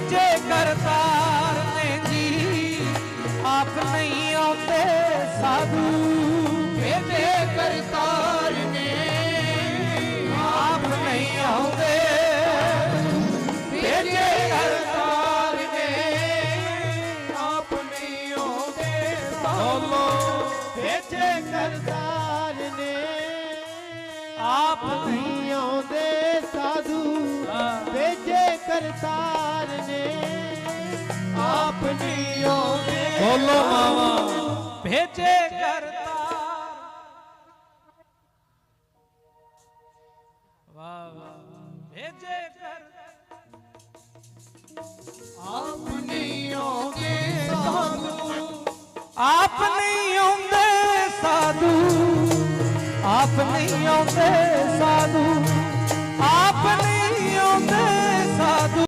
ਭੇਜੇ ਕਰਤਾਰ ਨੇ ਜੀ। ਆਪ ਨਹੀਂ ਆਉਂਦੇ ਸਾਧੂ। ਭੇਜੇ ਕਰਤਾਰ ਨੇ। ਆਪ ਨਹੀਂ ਆਉਂਦੇ। ਭੇਜੇ ਕਰਤਾਰ ਨੇ। ਆਪ ਨਹੀਂ ਆਉਂਦੇ ਸਾਧੂ। ਭੇਜੇ ਕਰਤਾਰ ਨੇ। ਆਪ ਨਹੀਂ ਆਉਂਦੇ ਸਾਧੂ। ਭੇਜੇ ਕਰਤਾਰ ਆਪ ਨਹੀਂ ਬੋਲੋ ਮਾਵਾ। ਭੇਜੇ ਕਰਤਾਰ। ਵਾਹ ਵਾਹ ਭੇਜੇ ਕਰ ਆਪ ਨਹੀਂ ਸਾਧੂ। ਆਪ ਨਹੀਂ ਆਉਂਦੇ ਸਾਧੂ। ਆਪ ਨਹੀਂ ਆਉਂਦੇ